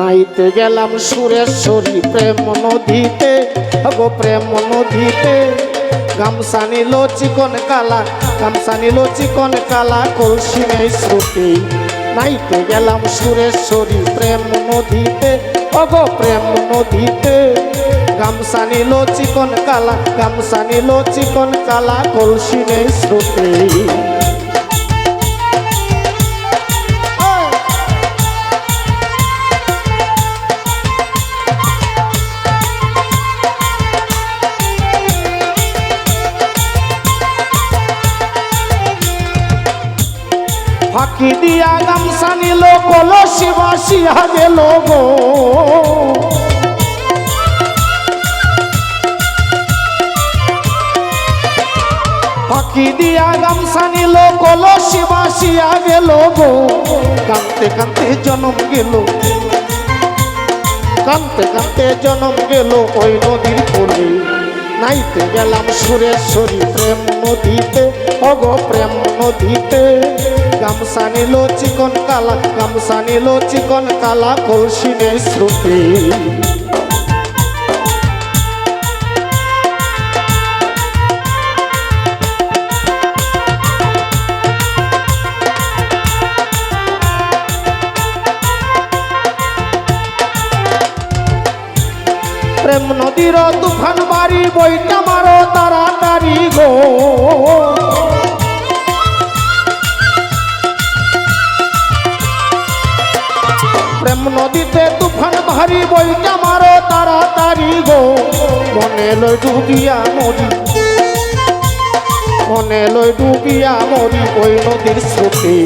নাইতে গেলাম সুরেশ্বরী প্রেম নদীতে। গো প্রেম নদীতে। গামছা নিল চিকন কালা, গামছা নিল চিকন কালা, কলসি নেই শ্রুতি। নাইতে গেলাম সুরেশ্বরী প্রেম নদীতে অগো প্রেম নদীতে। গামছা নিল চিকন কালা, গামছা নিল চিকন কালা, কলসি নেই শ্রুতি। ফাঁকি দিয়া গামছা নিল, কলসি বাসিয়া গেল গো ফাঁকি দিয়া গামছা নিল, কলসি বাসিয়া গেল গো কানতে কানতে জনম গেল। কানতে কানতে জনম গেল ওই নদীর কোলে। নাইতে গেলাম সুরেশ্বরী প্রেম নদীতে। অগ প্রেম নদীতে। গামছা নিল চিকন কালা, গামছা নিল চিকন কালা কলসিনে শ্রুতি নদীর তুফান বাড়ি বইটা মারো তাড়াতাড়ি গো। প্রেম নদীতে তুফান ভারী বইটা মারো তাড়াতাড়ি গো। মনে লই ডুবিয়া মরি, মনে লই ডুবিয়া মরি, ওই নদীর স্রোতে।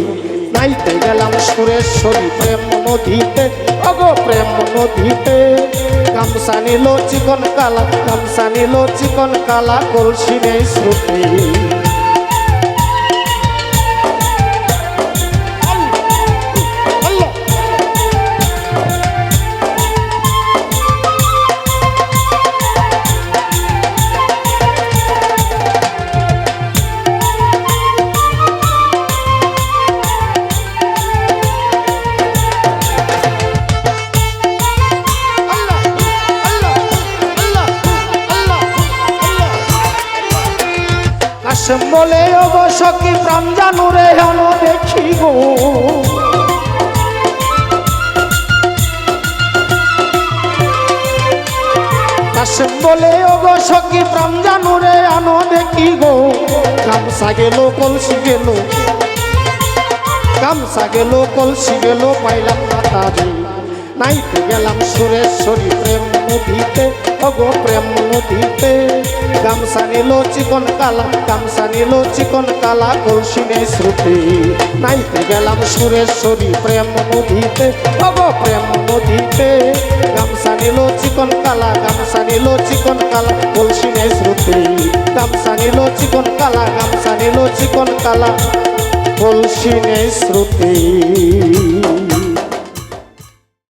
নাইতে গেলাম সুরেশ্বরী প্রেম নদীতে। অগো প্রেম নদীতে। গামসা নিল চিকন কালা গামসা নিল চিকন কালা, কলসি নেই শ্রুতি বলে অবশ্য কি প্রাণ জানু রে হন দেখি গো। বলে অবশ্য কি প্রাণ জানু রে, আনো দেখি গো। গামছা গেল, কলসি গেল। গামছা গেল, কলসি গেল, পাইলাম না তারে নাইতে গেলাম সুরেশ্বরী প্রেম। নদীতে অগো প্রেম নদীতে গামছা নিল চিকন কালা, গামছা নিল চিকন কালা নেই শ্রুতি। নাইতে গেলাম সুরেশ্বরী প্রেম নদীতে অগো প্রেম নদীতে গামছা নিল চিকন কালা, গামছা নিল চিকন কালা নেই শ্রুতি। গামছা নিল চিকন কালা, গামছা নিল চিকন কালা কলসি নেই শ্রুতি।